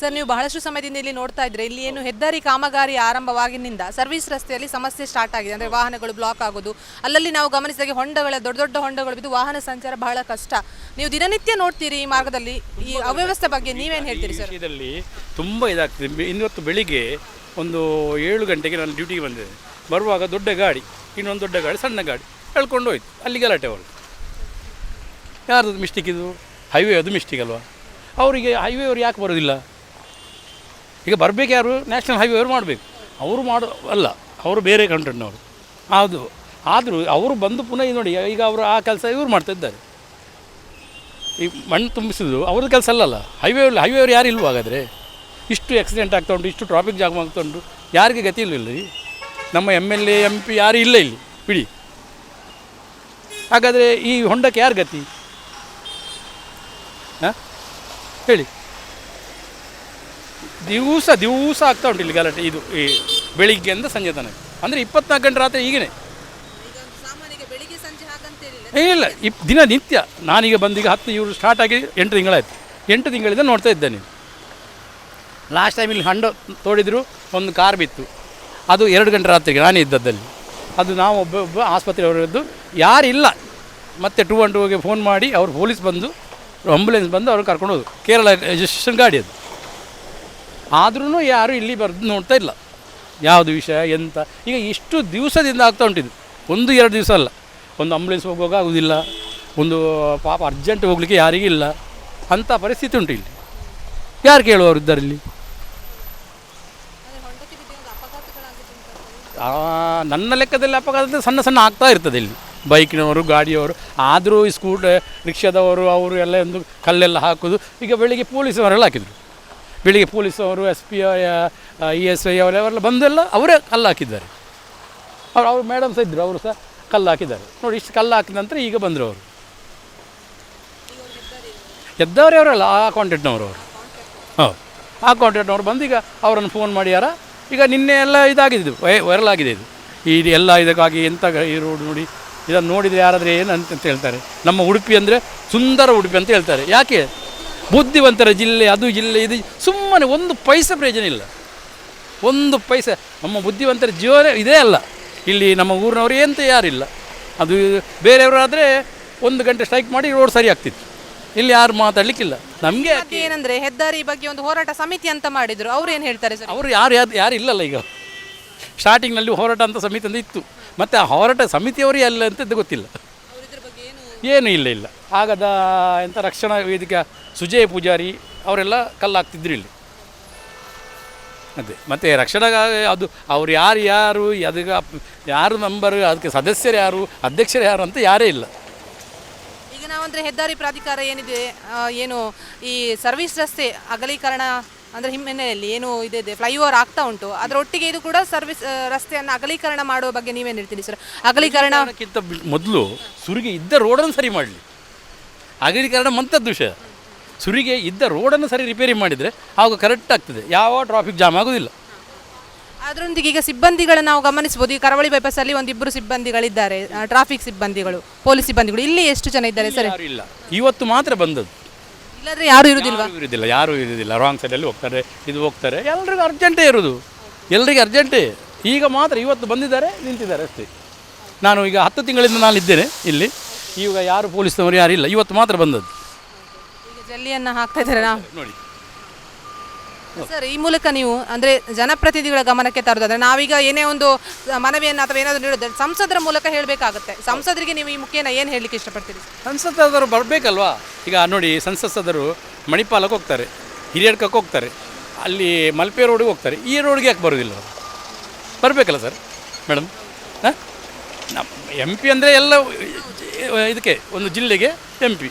ಸರ್ ನೀವು ಬಹಳಷ್ಟು ಸಮಯದಿಂದ ಇಲ್ಲಿ ನೋಡ್ತಾ ಇದ್ರೆ ಇಲ್ಲಿ ಏನು ಹೆದ್ದಾರಿ ಕಾಮಗಾರಿ ಆರಂಭವಾಗಿನಿಂದ ಸರ್ವಿಸ್ ರಸ್ತೆಯಲ್ಲಿ ಸಮಸ್ಯೆ ಸ್ಟಾರ್ಟ್ ಆಗಿದೆ. ಅಂದ್ರೆ ವಾಹನಗಳು ಬ್ಲಾಕ್ ಆಗೋದು. ಅಲ್ಲಲ್ಲಿ ನಾವು ಗಮನಿಸಿದಾಗ ಹೊಂಡಗಳ ದೊಡ್ಡ ದೊಡ್ಡ ಹೊಂಡಗಳು ಬಿದ್ದು ವಾಹನ ಸಂಚಾರ ಬಹಳ ಕಷ್ಟ. ನೀವು ದಿನನಿತ್ಯ ನೋಡ್ತೀರಿ ಈ ಮಾರ್ಗದಲ್ಲಿ ಈ ಅವ್ಯವಸ್ಥೆ ಬಗ್ಗೆ ನೀವೇನು ಹೇಳ್ತೀರಿ ಸರ್? ಇದರಲ್ಲಿ ತುಂಬ ಇದಾಗ್ತದೆ. ಇನ್ನೊತ್ತು ಇವತ್ತು ಬೆಳಿಗ್ಗೆ ಒಂದು ಏಳು ಗಂಟೆಗೆ ನಾನು ಡ್ಯೂಟಿಗೆ ಬಂದಿದೆ ಬರುವಾಗ ದೊಡ್ಡ ಗಾಡಿ ಇನ್ನೊಂದು ದೊಡ್ಡ ಗಾಡಿ ಸಣ್ಣ ಗಾಡಿ ಎಳ್ಕೊಂಡು ಹೋಯ್ತು. ಅಲ್ಲಿ ಗಲಾಟೆ ಅವರು ಯಾರ್ದು ಮಿಸ್ಟೇಕ್ ಇದು? ಹೈವೇ ಅದು ಮಿಸ್ಟೇಕ್ ಅಲ್ವಾ? ಅವರಿಗೆ ಹೈವೇ ಅವ್ರು ಯಾಕೆ ಬರೋದಿಲ್ಲ? ಈಗ ಬರಬೇಕು ಯಾರು? ನ್ಯಾಷನಲ್ ಹೈವೇ ಅವರು ಮಾಡಬೇಕು. ಅವರು ಮಾಡೋ ಅಲ್ಲ ಅವರು ಬೇರೆ ಕಂಟ್ರಿನವರು ಅದು ಆದರೂ ಅವರು ಬಂದು ಪುನಃ ನೋಡಿ ಈಗ ಅವರು ಆ ಕೆಲಸ ಇವ್ರು ಮಾಡ್ತಾ ಇದ್ದಾರೆ. ಈ ಮಣ್ಣು ತುಂಬಿಸಿದ್ರು ಅವ್ರದ್ದು ಕೆಲಸ ಅಲ್ಲಲ್ಲ. ಹೈವೇ ಹೈವೇ ಅವ್ರು ಯಾರು ಇಲ್ವೋ ಹಾಗಾದರೆ? ಇಷ್ಟು ಆಕ್ಸಿಡೆಂಟ್ ಆಗ್ತಾ ಉಂಟು ಇಷ್ಟು ಟ್ರಾಫಿಕ್ ಜಾಮ್ ಆಗ್ತಾ ಉಂಟು ಯಾರಿಗೆ ಗತಿ ಇಲ್ಲ ಇಲ್ಲಿ? ನಮ್ಮ M L A M P ಯಾರು ಇಲ್ಲ ಇಲ್ಲಿ? ಬಿಡಿ. ಹಾಗಾದರೆ ಈ ಹೊಂಡಕ್ಕೆ ಯಾರು ಗತಿ? ಹಾಂ? ಹೇಳಿ. ದಿವಸ ದಿವಸ ಆಗ್ತಾ ಉಂಟು ಇಲ್ಲಿ ಗಲಾಟೆ ಇದು ಈ ಬೆಳಿಗ್ಗೆಯಿಂದ ಸಂಜೆ ತನಕ. ಅಂದರೆ ಇಪ್ಪತ್ನಾಲ್ಕು ಗಂಟೆ ರಾತ್ರಿ ಏ, ಇಲ್ಲ ಇಪ್ ದಿನ ನಿತ್ಯ. ನಾನೀಗ ಬಂದೀಗ ಹತ್ತು ಇವರು ಸ್ಟಾರ್ಟ್ ಆಗಿ ಎಂಟು ತಿಂಗಳಾಯಿತು. ಎಂಟು ತಿಂಗಳಿಂದ ನೋಡ್ತಾ ಇದ್ದೆ ನೀವು ಲಾಸ್ಟ್ ಟೈಮ್ ಇಲ್ಲಿ ಹಂಡ ತೋಡಿದ್ರು ಒಂದು ಕಾರ್ ಬಿತ್ತು. ಅದು ಎರಡು ಗಂಟೆ ರಾತ್ರಿಗೆ ನಾನೇ ಇದ್ದದ್ದಲ್ಲಿ. ಅದು ನಾವು ಒಬ್ಬ ಒಬ್ಬ ಆಸ್ಪತ್ರೆಯವರದ್ದು ಯಾರಿಲ್ಲ ಮತ್ತೆ ಟೂ ಒನ್ ಟೂಗೆ ಫೋನ್ ಮಾಡಿ ಅವರು ಪೊಲೀಸ್ ಬಂದು ಆಂಬುಲೆನ್ಸ್ ಬಂದು ಅವ್ರು ಕರ್ಕೊಂಡು ಹೋದ್ರು. ಕೇರಳ ರಿಜಿಸ್ಟ್ರೇಷನ್ ಗಾಡಿ ಅದು. ಆದ್ರೂ ಯಾರು ಇಲ್ಲಿ ಬರೆದು ನೋಡ್ತಾ ಇಲ್ಲ. ಯಾವುದು ವಿಷಯ ಎಂತ? ಈಗ ಇಷ್ಟು ದಿವಸದಿಂದ ಆಗ್ತಾ ಉಂಟಿದ್ದು. ಒಂದು ಎರಡು ದಿವಸ ಅಲ್ಲ. ಒಂದು ಆಂಬುಲೆನ್ಸ್ ಹೋಗುವಾಗ ಆಗೋದಿಲ್ಲ. ಒಂದು ಪಾಪ ಅರ್ಜೆಂಟ್ ಹೋಗಲಿಕ್ಕೆ ಯಾರಿಗೂ ಇಲ್ಲ. ಅಂಥ ಪರಿಸ್ಥಿತಿ ಉಂಟು ಇಲ್ಲಿ. ಯಾರು ಕೇಳುವವರು ಇದ್ದಾರೆ ಇಲ್ಲಿ? ಆ, ನನ್ನ ಲೆಕ್ಕದಲ್ಲಿ ಅಪಘಾತ ಸಣ್ಣ ಸಣ್ಣ ಆಗ್ತಾ ಇರ್ತದೆ ಇಲ್ಲಿ. ಬೈಕ್ನವರು ಗಾಡಿಯವರು ಆದರೂ ಈ ಸ್ಕೂಟರ್ ರಿಕ್ಷಾದವರು ಅವರು ಎಲ್ಲ ಒಂದು ಕಲ್ಲೆಲ್ಲ ಹಾಕೋದು. ಈಗ ಬೆಳಿಗ್ಗೆ ಪೊಲೀಸವರೆಲ್ಲ ಹಾಕಿದರು. ಬೆಳಿಗ್ಗೆ ಪೊಲೀಸವರು S P E S I ಅವರೆಲ್ಲ ಬಂದೆಲ್ಲ ಅವರೇ ಕಲ್ಲು ಹಾಕಿದ್ದಾರೆ. ಅವ್ರು ಅವ್ರು ಮೇಡಮ್ ಇದ್ದರು ಅವರು ಸಹ ಕಲ್ಲು ಹಾಕಿದ್ದಾರೆ. ನೋಡಿ, ಇಷ್ಟು ಕಲ್ಲು ಹಾಕಿದ ನಂತರ ಈಗ ಬಂದರು ಅವರು. ಎದ್ದವರೇ ಅವರಲ್ಲ, ಆ ಕಾಂಟ್ಯಾಕ್ಟ್ನವರು ಅವರು. ಹೌದು. ಆ ಕಾಂಟ್ಯಾಕ್ಟ್ನವರು ಬಂದು ಈಗ ಅವರನ್ನು ಫೋನ್ ಮಾಡ್ಯಾರ ಈಗ ನಿನ್ನೆ ಎಲ್ಲ ಇದಾಗಿದೆ ಇದು ವೈರಲ್ ಆಗಿದೆ ಇದು. ಈ ಎಲ್ಲ ಇದಕ್ಕಾಗಿ ಎಂಥ ಈ ರೋಡ್ ನೋಡಿ, ಇದನ್ನು ನೋಡಿದರೆ ಯಾರಾದರೆ ಏನು ಅಂತ ಹೇಳ್ತಾರೆ. ನಮ್ಮ ಉಡುಪಿ ಅಂದರೆ ಸುಂದರ ಉಡುಪಿ ಅಂತ ಹೇಳ್ತಾರೆ. ಯಾಕೆ? ಬುದ್ಧಿವಂತರ ಜಿಲ್ಲೆ ಅದು ಜಿಲ್ಲೆ ಇದು ಸುಮ್ಮನೆ ಒಂದು ಪೈಸ ಪ್ರಯೋಜನ ಇಲ್ಲ. ಒಂದು ಪೈಸೆ. ನಮ್ಮ ಬುದ್ಧಿವಂತರ ಜೀವನ ಇದೇ ಅಲ್ಲ. ಇಲ್ಲಿ ನಮ್ಮ ಊರಿನವರು ಎಂತ ಯಾರಿಲ್ಲ. ಅದು ಬೇರೆಯವರಾದರೆ ಒಂದು ಗಂಟೆ ಸ್ಟ್ರೈಕ್ ಮಾಡಿ ರೋಡ್ ಸರಿ ಆಗ್ತಿತ್ತು. ಇಲ್ಲಿ ಯಾರು ಮಾತಾಡಲಿಕ್ಕಿಲ್ಲ. ನಮಗೆ ಏನಂದರೆ ಏನಂದ್ರೆ ಹೆದ್ದಾರಿ ಬಗ್ಗೆ ಒಂದು ಹೋರಾಟ ಸಮಿತಿ ಅಂತ ಮಾಡಿದ್ರು. ಅವ್ರು ಏನು ಹೇಳ್ತಾರೆ ಸರ್? ಅವರು ಯಾರು ಯಾರು ಯಾರು ಇಲ್ಲಲ್ಲ ಈಗ. ಸ್ಟಾರ್ಟಿಂಗ್ನಲ್ಲಿ ಹೋರಾಟ ಅಂತ ಸಮಿತಿ ಅಂತ ಇತ್ತು. ಮತ್ತು ಆ ಹೋರಾಟ ಸಮಿತಿಯವರೇ ಅಲ್ಲ ಅಂತ ಗೊತ್ತಿಲ್ಲ. ಏನು ಇಲ್ಲ ಇಲ್ಲ. ಆಗದ ಎಂಥ ರಕ್ಷಣಾ ವೇದಿಕೆ, ಸುಜಯ್ ಪೂಜಾರಿ ಅವರೆಲ್ಲ ಕಲ್ಲಾಗ್ತಿದ್ರು ಇಲ್ಲಿ. ಅದೇ. ಮತ್ತು ರಕ್ಷಣಾ ಅದು ಅವ್ರು ಯಾರು ಯಾರು ಅದಕ್ಕೆ ಯಾರು ಮೆಂಬರ್ ಅದಕ್ಕೆ ಸದಸ್ಯರು ಯಾರು, ಅಧ್ಯಕ್ಷರು ಯಾರು ಅಂತ ಯಾರೇ ಇಲ್ಲ. ಈಗ ನಾವಂದರೆ ಹೆದ್ದಾರಿ ಪ್ರಾಧಿಕಾರ ಏನಿದೆ ಏನು ಈ ಸರ್ವಿಸ್ ರಸ್ತೆ ಅಗಲೀಕರಣ ಅಂದ್ರೆ ಹಿನ್ನೆಲೆಯಲ್ಲಿ ಏನು ಇದೆ ಫ್ಲೈಓವರ್ ಆಗ್ತಾ ಉಂಟು. ಅದರೊಟ್ಟಿಗೆ ಇದು ಕೂಡ ಸರ್ವಿಸ್ ರಸ್ತೆಯನ್ನು ಅಗಲೀಕರಣ ಮಾಡುವ ಬಗ್ಗೆ ನೀವೇನು ಹೇಳ್ತೀನಿ ಸರ್? ಅಗಲೀಕರಣ ಮೊದಲು ಸುರಿಗೆ ಇದ್ದ ರೋಡನ್ನು ಸರಿ ಮಾಡಲಿ. ಅಗಲೀಕರಣ ಮಂತದ್ದು ವಿಷಯ ಸುರಿಗೆ ಇದ್ದ ರೋಡನ್ನು ಸರಿ ರಿಪೇರಿ ಮಾಡಿದರೆ ಆವಾಗ ಕರೆಕ್ಟ್ ಆಗ್ತದೆ. ಯಾವ ಟ್ರಾಫಿಕ್ ಜಾಮ್ ಆಗೋದಿಲ್ಲ. ಅದರೊಂದಿಗೆ ಈಗ ಸಿಬ್ಬಂದಿಗಳನ್ನು ನಾವು ಗಮನಿಸಬಹುದು ಈ ಕರಾವಳಿ ಬೈಪಾಸ್ ಅಲ್ಲಿ ಒಂದಿಬ್ಬರು ಸಿಬ್ಬಂದಿಗಳಿದ್ದಾರೆ ಟ್ರಾಫಿಕ್ ಸಿಬ್ಬಂದಿಗಳು ಪೊಲೀಸ್ ಸಿಬ್ಬಂದಿಗಳು. ಇಲ್ಲಿ ಎಷ್ಟು ಜನ ಇದ್ದಾರೆ ಸರ್? ಇಲ್ಲ. ಇವತ್ತು ಮಾತ್ರ ಬಂದದ್ದು. ಇಲ್ಲದ್ರೆ ಯಾರು ಇರುವುದಿಲ್ಲ ಯಾರೂ ಇರುವುದಿಲ್ಲ ಯಾರೂ ಇರುವುದಿಲ್ಲ ರಾಂಗ್ ಸೈಡಲ್ಲಿ ಹೋಗ್ತಾರೆ ಇದು ಹೋಗ್ತಾರೆ. ಎಲ್ರಿಗೂ ಅರ್ಜೆಂಟೇ ಇರೋದು. ಎಲ್ರಿಗೂ ಅರ್ಜೆಂಟೇ ಈಗ ಮಾತ್ರ ಇವತ್ತು ಬಂದಿದ್ದಾರೆ ನಿಂತಿದ್ದಾರೆ ಅಷ್ಟೇ. ನಾನು ಈಗ ಹತ್ತು ತಿಂಗಳಿಂದ ನಾನು ಇದ್ದೇನೆ ಇಲ್ಲಿ. ಈಗ ಯಾರು ಪೊಲೀಸ್ನವರು ಯಾರು ಇಲ್ಲ. ಇವತ್ತು ಮಾತ್ರ ಬಂದದ್ದು. ಈಗ ಜಲ್ಲಿಯನ್ನ ಹಾಕ್ತಾ ಇದ್ದಾರೆ? ನೋಡಿ. ಸರ್, ಈ ಮೂಲಕ ನೀವು, ಅಂದ್ರೆ ಜನಪ್ರತಿನಿಧಿಗಳ ಗಮನಕ್ಕೆ ತರೋದಾದ್ರೆ, ನಾವೀಗ ಏನೇ ಒಂದು ಮನವಿಯನ್ನು ಅಥವಾ ಏನಾದರೂ ನೀಡೋದ್ರೆ, ಸಂಸದರ ಮೂಲಕ ಹೇಳಬೇಕಾಗುತ್ತೆ. ಸಂಸದರಿಗೆ ನೀವು ಈ ಮುಖೇನ ಏನು ಹೇಳಲಿಕ್ಕೆ ಇಷ್ಟಪಡ್ತೀರಿ? ಸಂಸದರು ಬರಬೇಕಲ್ವಾ? ಈಗ ನೋಡಿ ಸಂಸದರು ಮಣಿಪಾಲಕ್ಕೆ ಹೋಗ್ತಾರೆ. ಹಿರಿಯಡ್ಕಕ್ಕೆ ಹೋಗ್ತಾರೆ. ಅಲ್ಲಿ ಮಲ್ಪೆ ರೋಡಿಗೆ ಹೋಗ್ತಾರೆ. ಈ ರೋಡ್ಗೆ ಯಾಕೆ ಬರೋದಿಲ್ಲ ಬರಬೇಕಲ್ಲ ಸರ್, ಮೇಡಮ್? ಹಾಂ? ನಮ್ಮ ಎಂ ಪಿ ಅಂದರೆ ಎಲ್ಲ, ಇದಕ್ಕೆ, ಒಂದು ಜಿಲ್ಲೆಗೆ M P.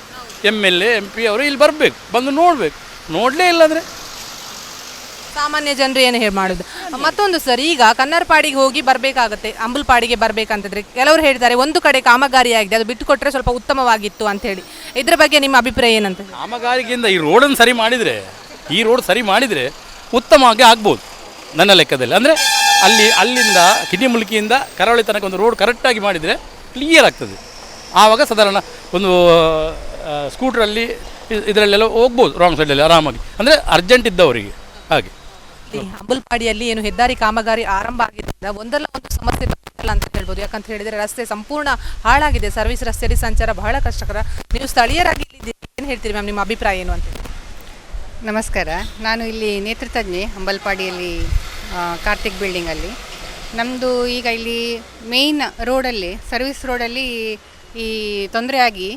M L A M P ಅವರು ಇಲ್ಲಿ ಬರಬೇಕು, ಬಂದು ನೋಡಬೇಕು. ನೋಡಲೇ ಇಲ್ಲ ಅಂದರೆ? ಸಾಮಾನ್ಯ ಜನರು ಏನು ಹೇಳಿ ಮಾಡೋದು? ಮತ್ತೊಂದು ಸರ್, ಈಗ ಕನ್ನರ್ಪಾಡಿಗೆ ಹೋಗಿ ಬರಬೇಕಾಗುತ್ತೆ, ಅಂಬಲ್ಪಾಡಿಗೆ ಬರಬೇಕಂತಿದ್ರೆ. ಕೆಲವರು ಹೇಳ್ತಾರೆ ಒಂದು ಕಡೆ ಕಾಮಗಾರಿ ಆಗಿದೆ ಅದು ಬಿಟ್ಟು ಕೊಟ್ಟರೆ ಸ್ವಲ್ಪ ಉತ್ತಮವಾಗಿತ್ತು ಅಂತ ಹೇಳಿ ಇದ್ರ ಬಗ್ಗೆ ನಿಮ್ಮ ಅಭಿಪ್ರಾಯ ಏನಂತ ಕಾಮಗಾರಿಗಿಂತ ಈ ರೋಡನ್ನು ಸರಿ ಮಾಡಿದರೆ, ಈ ರೋಡ್ ಸರಿ ಮಾಡಿದರೆ ಉತ್ತಮವಾಗಿ ಆಗ್ಬೋದು, ನನ್ನ ಲೆಕ್ಕದಲ್ಲಿ. ಅಂದರೆ ಅಲ್ಲಿ, ಅಲ್ಲಿಂದ ಕಿಡಿಮುಲ್ಕಿಯಿಂದ ಕರಾವಳಿ ತನಕ ಒಂದು ರೋಡ್ ಕರೆಕ್ಟಾಗಿ ಮಾಡಿದರೆ ಕ್ಲಿಯರ್ ಆಗ್ತದೆ. ಆವಾಗ ಸಾಧಾರಣ ಒಂದು ಸ್ಕೂಟ್ರಲ್ಲಿ ಇದರಲ್ಲೆಲ್ಲ ಹೋಗ್ಬೋದು ರಾಂಗ್ ಸೈಡಲ್ಲಿ ಆರಾಮಾಗಿ. ಅಂದರೆ ಅರ್ಜೆಂಟ್ ಇದ್ದವರಿಗೆ, ಹಾಗೆ. ಅಂಬಲ್ಪಾಡಿಯಲ್ಲಿ ಏನು ಹೆದ್ದಾರಿ ಕಾಮಗಾರಿ ಆರಂಭ ಆಗಿದ್ದರಿಂದ ಒಂದಲ್ಲ ಒಂದು ಸಮಸ್ಯೆ ಅಂತ ಹೇಳ್ಬೋದು. ಯಾಕಂತ ಹೇಳಿದ್ರೆ ರಸ್ತೆ ಸಂಪೂರ್ಣ ಹಾಳಾಗಿದೆ. ಸರ್ವಿಸ್ ರಸ್ತೆಯಲ್ಲಿ ಸಂಚಾರ ಬಹಳ ಕಷ್ಟಕರ. ನೀವು ಸ್ಥಳೀಯರಾಗಿ ಏನು ಹೇಳ್ತೀರಿ ಮ್ಯಾಮ್? ನಿಮ್ಮ ಅಭಿಪ್ರಾಯ ಏನು ಅಂತ ನಮಸ್ಕಾರ. ನಾನು ಇಲ್ಲಿ ನೇತೃತ್ವಜ್ಞೆ ಅಂಬಲ್ಪಾಡಿಯಲ್ಲಿ ಕಾರ್ತಿಕ್ ಬಿಲ್ಡಿಂಗಲ್ಲಿ ನಮ್ಮದು ಈಗ ಇಲ್ಲಿ ಮೇಯ್ನ್ ರೋಡಲ್ಲಿ ಸರ್ವಿಸ್ ರೋಡಲ್ಲಿ ಈ ತೊಂದರೆ ಆಗಿ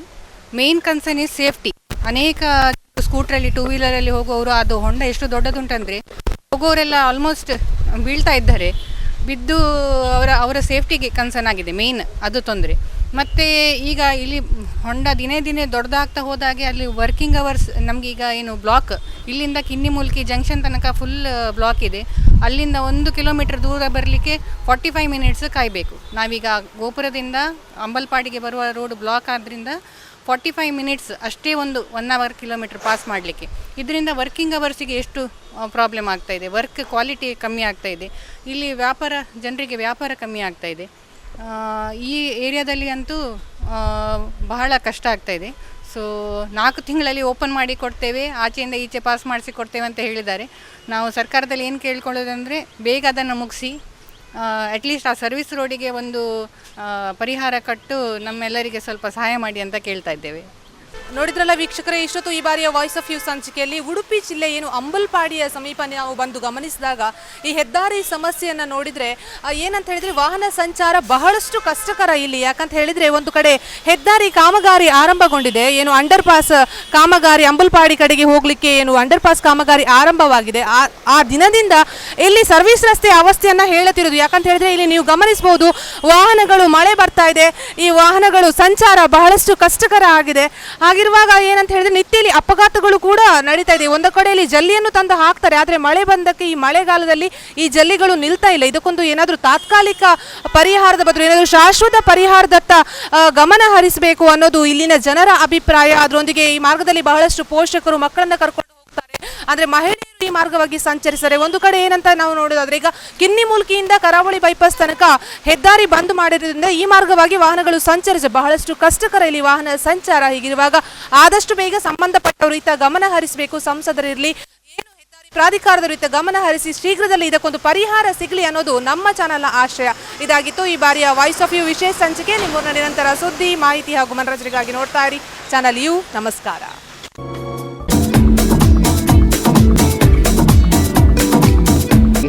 ಮೇಯ್ನ್ ಕನ್ಸರ್ನ್ ಇಸ್ ಸೇಫ್ಟಿ ಅನೇಕ ಸ್ಕೂಟ್ರಲ್ಲಿ ಟೂ ವೀಲರಲ್ಲಿ ಹೋಗುವವರು ಅದು ಹೊಂಡ ಎಷ್ಟು ದೊಡ್ಡದುಂಟಂದರೆ ಹೋಗೋರೆಲ್ಲ ಆಲ್ಮೋಸ್ಟ್ ಬೀಳ್ತಾ ಇದ್ದಾರೆ. ಬಿದ್ದು ಅವರ ಅವರ ಸೇಫ್ಟಿಗೆ ಕನ್ಸರ್ನ್ ಆಗಿದೆ ಮೇಯ್ನ್ ಅದು ತೊಂದರೆ. ಮತ್ತು ಈಗ ಇಲ್ಲಿ ಹೊಂಡ ದಿನೇ ದಿನೇ ದೊಡ್ಡದಾಗ್ತಾ ಹೋದಾಗೆ ಅಲ್ಲಿ ವರ್ಕಿಂಗ್ ಅವರ್ಸ್ ನಮಗೀಗ ಏನು ಬ್ಲಾಕ್ ಇಲ್ಲಿಂದ ಕಿನ್ನಿಮೂಲ್ಕಿ ಜಂಕ್ಷನ್ ತನಕ ಫುಲ್ ಬ್ಲಾಕ್ ಇದೆ. ಅಲ್ಲಿಂದ ಒಂದು ಕಿಲೋಮೀಟರ್ ದೂರ ಬರಲಿಕ್ಕೆ ಫಾರ್ಟಿ ಫೈವ್ ಮಿನಿಟ್ಸ್ ಕಾಯಬೇಕು. ನಾವೀಗ ಗೋಪುರದಿಂದ ಅಂಬಲ್ಪಾಡಿಗೆ ಬರುವ ರೋಡ್ ಬ್ಲಾಕ್ ಆದ್ದರಿಂದ ಫಾರ್ಟಿ ಫೈವ್ ಮಿನಿಟ್ಸ್ ಅಷ್ಟೇ ಒಂದು ಒನ್ ಅವರ್ ಕಿಲೋಮೀಟರ್ ಪಾಸ್ ಮಾಡಲಿಕ್ಕೆ. ಇದರಿಂದ ವರ್ಕಿಂಗ್ ಅವರ್ಸಿಗೆ ಎಷ್ಟು ಪ್ರಾಬ್ಲಮ್ ಆಗ್ತಾ ಇದೆ? ವರ್ಕ್ ಕ್ವಾಲಿಟಿ ಕಮ್ಮಿ ಆಗ್ತಾ ಇದೆ. ಇಲ್ಲಿ ವ್ಯಾಪಾರ, ಜನರಿಗೆ ವ್ಯಾಪಾರ ಕಮ್ಮಿ ಆಗ್ತಾ ಇದೆ. ಈ ಏರಿಯಾದಲ್ಲಿ ಅಂತೂ ಬಹಳ ಕಷ್ಟ ಆಗ್ತಾ ಇದೆ. ಸೊ ನಾಲ್ಕು ತಿಂಗಳಲ್ಲಿ ಓಪನ್ ಮಾಡಿ ಕೊಡ್ತೇವೆ, ಆಚೆಯಿಂದ ಈಚೆ ಪಾಸ್ ಮಾಡಿಸಿ ಕೊಡ್ತೇವೆ ಅಂತ ಹೇಳಿದ್ದಾರೆ. ನಾವು ಸರ್ಕಾರದಲ್ಲಿ ಏನು ಕೇಳ್ಕೊಳ್ಳೋದಂದರೆ, ಬೇಗ ಅದನ್ನು ಮುಗಿಸಿ ಅಟ್ಲೀಸ್ಟ್ ಆ ಸರ್ವಿಸ್ ರೋಡಿಗೆ ಒಂದು ಪರಿಹಾರ ಕಟ್ಟು ನಮ್ಮೆಲ್ಲರಿಗೆ ಸ್ವಲ್ಪ ಸಹಾಯ ಮಾಡಿ ಅಂತ ಕೇಳ್ತಾ ಇದ್ದೇವೆ. ನೋಡಿದ್ರಲ್ಲ ವೀಕ್ಷಕರೇ, ಇಷ್ಟೊತ್ತು ಈ ಬಾರಿಯ ವಾಯ್ಸ್ ಆಫ್ ಯೂ ಸಂಚಿಕೆಯಲ್ಲಿ ಉಡುಪಿ ಜಿಲ್ಲೆ ಏನು ಅಂಬಲ್ಪಾಡಿಯ ಸಮೀಪ ನಾವು ಬಂದು ಗಮನಿಸಿದಾಗ ಈ ಹೆದ್ದಾರಿ ಸಮಸ್ಯೆಯನ್ನು ನೋಡಿದರೆ ಏನಂತ ಹೇಳಿದ್ರೆ ವಾಹನ ಸಂಚಾರ ಬಹಳಷ್ಟು ಕಷ್ಟಕರ ಇಲ್ಲಿ. ಯಾಕಂತ ಹೇಳಿದ್ರೆ ಒಂದು ಕಡೆ ಹೆದ್ದಾರಿ ಕಾಮಗಾರಿ ಆರಂಭಗೊಂಡಿದೆ, ಏನು ಅಂಡರ್ ಪಾಸ್ ಕಾಮಗಾರಿ ಅಂಬಲ್ಪಾಡಿ ಕಡೆಗೆ ಹೋಗಲಿಕ್ಕೆ ಏನು ಅಂಡರ್ ಪಾಸ್ ಕಾಮಗಾರಿ ಆರಂಭವಾಗಿದೆ. ಆ ದಿನದಿಂದ ಇಲ್ಲಿ ಸರ್ವಿಸ್ ರಸ್ತೆ ಅವಸ್ಥೆಯನ್ನು ಹೇಳುತ್ತಿರೋದು ಯಾಕಂತ ಹೇಳಿದ್ರೆ ಇಲ್ಲಿ ನೀವು ಗಮನಿಸಬಹುದು, ವಾಹನಗಳು ಮಳೆ ಬರ್ತಾ ಇದೆ. ಈ ವಾಹನಗಳು ಸಂಚಾರ ಬಹಳಷ್ಟು ಕಷ್ಟಕರ ಆಗಿದೆ. ಹಾಗಿರುವಾಗ ಏನಂತ ಹೇಳಿದ್ರೆ ನಿತ್ಯಲಿ ಅಪಘಾತಗಳು ಕೂಡ ನಡೀತಾ ಇದೆ. ಒಂದು ಕಡೆಯಲ್ಲಿ ಜಲ್ಲಿಯನ್ನು ತಂದು ಹಾಕ್ತಾರೆ. ಆದರೆ ಮಳೆ ಬಂದಕ್ಕೆ ಈ ಮಳೆಗಾಲದಲ್ಲಿ ಈ ಜಲ್ಲಿಗಳು ನಿಲ್ತಾ ಇಲ್ಲ. ಇದಕ್ಕೊಂದು ಏನಾದರೂ ತಾತ್ಕಾಲಿಕ ಪರಿಹಾರದ ಬದಲು, ಏನಾದರೂ ಶಾಶ್ವತ ಪರಿಹಾರದತ್ತ ಗಮನ ಹರಿಸಬೇಕು ಅನ್ನೋದು ಇಲ್ಲಿನ ಜನರ ಅಭಿಪ್ರಾಯ. ಅದರೊಂದಿಗೆ ಈ ಮಾರ್ಗದಲ್ಲಿ ಬಹಳಷ್ಟು ಪೋಷಕರು ಮಕ್ಕಳನ್ನ ಕರ್ಕೊಂಡು ಅಂದ್ರೆ ಮಹಿಳೆಯರು ಈ ಮಾರ್ಗವಾಗಿ ಸಂಚರಿಸಿದರೆ ಒಂದು ಕಡೆ ಏನಂತ ನಾವು ನೋಡೋದಾದ್ರೆ ಈಗ ಕಿನ್ನಿ ಮೂಲ್ಕಿಯಿಂದ ಕರಾವಳಿ ಬೈಪಾಸ್ ತನಕ ಹೆದ್ದಾರಿ ಬಂದ್ ಮಾಡಿರೋದ್ರಿಂದ ಈ ಮಾರ್ಗವಾಗಿ ವಾಹನಗಳು ಸಂಚರಿಸ ಬಹಳಷ್ಟು ಕಷ್ಟಕರ ಇಲ್ಲಿ ವಾಹನ ಸಂಚಾರ ಹೀಗಿರುವಾಗ ಆದಷ್ಟು ಬೇಗ ಸಂಬಂಧಪಟ್ಟವರು ಇತ್ತ ಗಮನ ಹರಿಸಬೇಕು. ಸಂಸದರಿರಲಿ ಪ್ರಾಧಿಕಾರದ ಇತ್ತ ಗಮನ ಹರಿಸಿ ಶೀಘ್ರದಲ್ಲಿ ಇದಕ್ಕೊಂದು ಪರಿಹಾರ ಸಿಗಲಿ ಅನ್ನೋದು ನಮ್ಮ ಚಾನಲ್ನ ಆಶಯ. ಇದಾಗಿತ್ತು ಈ ಬಾರಿಯ ವಾಯ್ಸ್ ಆಫ್ ಯು ವಿಶೇಷ ಸಂಚಿಕೆ. ನಿಮ್ಮೂರಿನ ನಿರಂತರ ಸುದ್ದಿ, ಮಾಹಿತಿ ಹಾಗೂ ಮನರಂಜನೆಗಾಗಿ ನೋಡ್ತಾ ಇರಿ. ಚಾನಲ್ ಯು, ನಮಸ್ಕಾರ.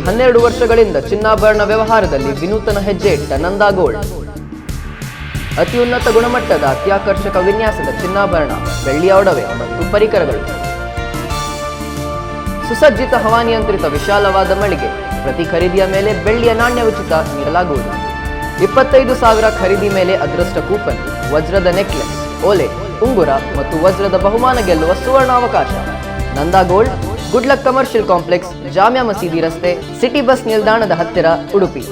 ಹನ್ನೆರಡು ವರ್ಷಗಳಿಂದ ಚಿನ್ನಾಭರಣ ವ್ಯವಹಾರದಲ್ಲಿ ವಿನೂತನ ಹೆಜ್ಜೆ ಇಟ್ಟ ನಂದಾ ಗೋಲ್ಡ್ ಅತಿ ಉನ್ನತ ಗುಣಮಟ್ಟದ ಅತ್ಯಾಕರ್ಷಕ ವಿನ್ಯಾಸದ ಚಿನ್ನಾಭರಣ, ಬೆಳ್ಳಿಯ ಒಡವೆ ಮತ್ತು ಪರಿಕರಗಳು. ಸುಸಜ್ಜಿತ ಹವಾನಿಯಂತ್ರಿತ ವಿಶಾಲವಾದ ಮಳಿಗೆ, ಪ್ರತಿ ಖರೀದಿಯ ಮೇಲೆ ಬೆಳ್ಳಿಯ ನಾಣ್ಯ ಉಚಿತ ನೀಡಲಾಗುವುದು. ಇಪ್ಪತ್ತೈದು ಸಾವಿರ ಖರೀದಿ ಮೇಲೆ ಅದೃಷ್ಟ ಕೂಪನ್, ವಜ್ರದ ನೆಕ್ಲೆಸ್, ಓಲೆ, ಉಂಗುರ ಮತ್ತು ವಜ್ರದ ಬಹುಮಾನ ಗೆಲ್ಲುವ ಸುವರ್ಣಾವಕಾಶ. Nanda gold good luck commercial complex, Jamia ಮಸೀದಿ ರಸ್ತೆ, ಸಿಟಿ ಬಸ್ ನಿಲ್ದಾಣದ ಹತ್ತಿರ Udupi.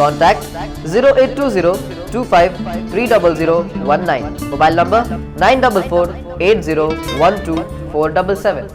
Contact zero eight two zero two five three double zero one nine. Mobile number nine double four eight zero one two four double seven.